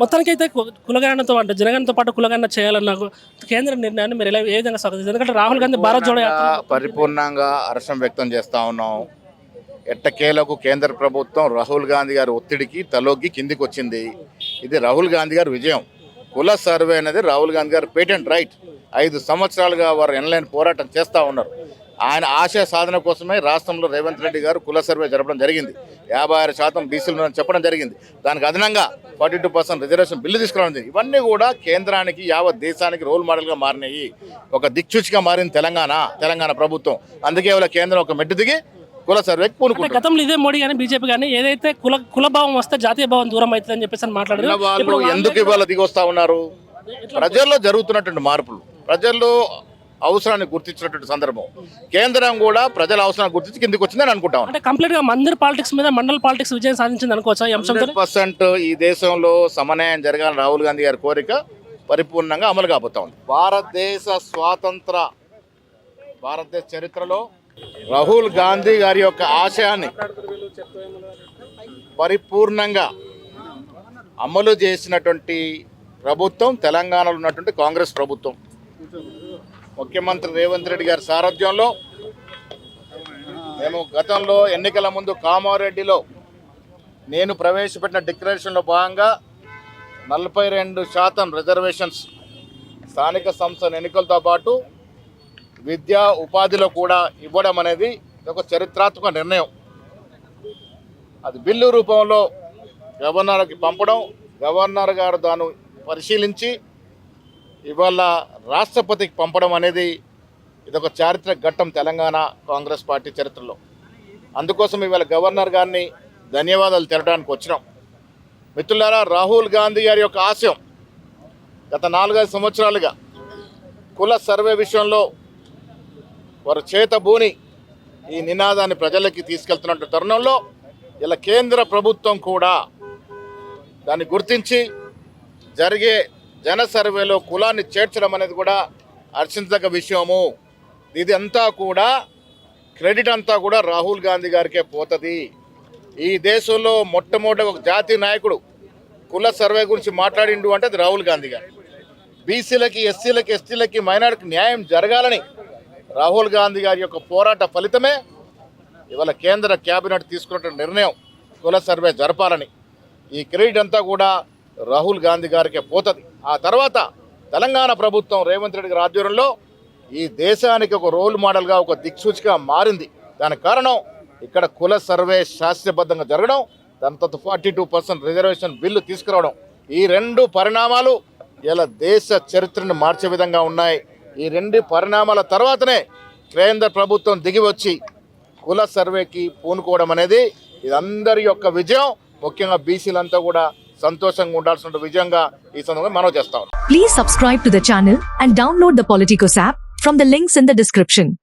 మొత్తానికి అయితే కులగణనతో అంటే జనగణనతో పాటు కులగణన చేయాలన్న కేంద్ర నిర్ణయాన్ని మీరు ఎలా ఏ విధంగా స్వాగతిస్తారు ఎందుకంటే రాహుల్ గాంధీ భారత్ జోడో పరిపూర్ణంగా హర్షం వ్యక్తం చేస్తా ఉన్నాం. ఎట్టకేలకు కేంద్ర ప్రభుత్వం రాహుల్ గాంధీ గారి ఒత్తిడికి తలొగ్గి కిందికి వచ్చింది ఇది రాహుల్ గాంధీ గారి విజయం. కుల సర్వే అనేది రాహుల్ గాంధీ గారు పేటెంట్ రైట్. ఐదు సంవత్సరాలుగా వారు ఎన్లైన్ పోరాటం చేస్తూ ఉన్నారు. ఆయన ఆశయ సాధన కోసమే రాష్ట్రంలో రేవంత్ రెడ్డి గారు కుల సర్వే జరపడం జరిగింది. యాభై ఆరు శాతం బీసీలు చెప్పడం జరిగింది. దానికి అదనంగా forty two percent reservation bill తీసుకురావడం జరిగింది. ఇవన్నీ కూడా కేంద్రానికి యావత్ దేశానికి రోల్ మోడల్గా మారినాయి. ఒక దిక్సూచిగా మారింది తెలంగాణ తెలంగాణ ప్రభుత్వం. అందుకే ఇవాళ కేంద్రం ఒక మెట్టు దిగి కుల సర్వేకి అంటే పూనుకుంటుంది గతంలో ఇదే మోడీ కానీ బీజేపీ కానీ ఏదైతే కుల కుల భావం వస్తే జాతీయ భావం దూరం అవుతుంది అని చెప్పేసి మాట్లాడారు ఎందుకు ఇవాళ దిగి వస్తా ఉన్నారు ప్రజల్లో జరుగుతున్నటువంటి మార్పులు. ప్రజల్లో అవసరాన్ని గుర్తించినటువంటి సందర్భం. కేంద్రం కూడా ప్రజల అవసరాన్ని గుర్తించి కిందికి వచ్చిందని అనుకుంటా. అంటే కంప్లీట్గా మందిర్ పాలిటిక్స్ మీద మండల్ పాలిటిక్స్ విజయం సాధించింది అనుకోవచ్చా పర్సెంట్ ఈ దేశంలో సమన్వయం జరగాలని రాహుల్ గాంధీ గారి కోరిక పరిపూర్ణంగా అమలు కాబోతా ఉంది. భారతదేశ స్వాతంత్ర భారతదేశ చరిత్రలో రాహుల్ గాంధీ గారి యొక్క ఆశయాన్ని పరిపూర్ణంగా అమలు చేసినటువంటి ప్రభుత్వం తెలంగాణలో ఉన్నటువంటి కాంగ్రెస్ ప్రభుత్వం. ముఖ్యమంత్రి రేవంత్ రెడ్డి గారి సారథ్యంలో మేము గతంలో ఎన్నికల ముందు కామారెడ్డిలో నేను ప్రవేశపెట్టిన డిక్లరేషన్లో భాగంగా నలభై రెండు శాతం రిజర్వేషన్స్ స్థానిక సంస్థల ఎన్నికలతో పాటు విద్యా ఉపాధిలో కూడా ఇవ్వడం అనేది ఒక చరిత్రాత్మక నిర్ణయం. అది బిల్లు రూపంలో గవర్నర్కి పంపడం గవర్నర్ గారు దాన్ని పరిశీలించి ఇవాళ రాష్ట్రపతికి పంపడం అనేది ఇదొక చారిత్రక ఘట్టం తెలంగాణ కాంగ్రెస్ పార్టీ చరిత్రలో. అందుకోసం ఇవాళ గవర్నర్ గారిని ధన్యవాదాలు తెలడానికి వచ్చినాం. మిత్రులారా రాహుల్ గాంధీ గారి యొక్క ఆశయం గత నాలుగైదు సంవత్సరాలుగా కుల సర్వే విషయంలో వారు చేతబూని ఈ నినాదాన్ని ప్రజలకి తీసుకెళ్తున్న తరుణంలో ఇలా కేంద్ర ప్రభుత్వం కూడా దాన్ని గుర్తించి జరిగే జన సర్వేలో కులాన్ని చేర్చడం అనేది కూడా హర్షించదగ్గ విషయము. ఇది అంతా కూడా క్రెడిట్ అంతా కూడా రాహుల్ గాంధీ గారికే పోతుంది. ఈ దేశంలో మొట్టమొదటి ఒక జాతీయ నాయకుడు కుల సర్వే గురించి మాట్లాడిండు అంటే అది రాహుల్ గాంధీ గారు. బీసీలకి ఎస్సీలకి ఎస్టీలకి మైనార్టీకి న్యాయం జరగాలని రాహుల్ గాంధీ గారి యొక్క పోరాట ఫలితమే ఇవాళ కేంద్ర కేబినెట్ తీసుకున్న నిర్ణయం కుల సర్వే జరపాలని. ఈ క్రెడిట్ అంతా కూడా రాహుల్ గాంధీ గారికే పోతుంది. ఆ తర్వాత తెలంగాణ ప్రభుత్వం రేవంత్ రెడ్డి గారి ఆధ్వర్యంలో ఈ దేశానికి ఒక రోల్ మోడల్గా ఒక దిక్సూచిగా మారింది. దానికి కారణం ఇక్కడ కుల సర్వే శాస్త్రబద్ధంగా జరగడం దాని forty two percent reservation bill తీసుకురావడం. ఈ రెండు పరిణామాలు ఇలా దేశ చరిత్రను మార్చే విధంగా ఉన్నాయి. ఈ రెండు పరిణామాల తర్వాతనే కేంద్ర ప్రభుత్వం దిగి వచ్చి కుల సర్వేకి పూనుకోవడం అనేది ఇది అందరి యొక్క విజయం. ముఖ్యంగా బీసీలంతా కూడా సంతోషంగా ఉండాల్సిన విజయంగా ఈ సందర్భంగా మనం చేస్తాం Please subscribe to the channel and download the Politicos app from the links in the description.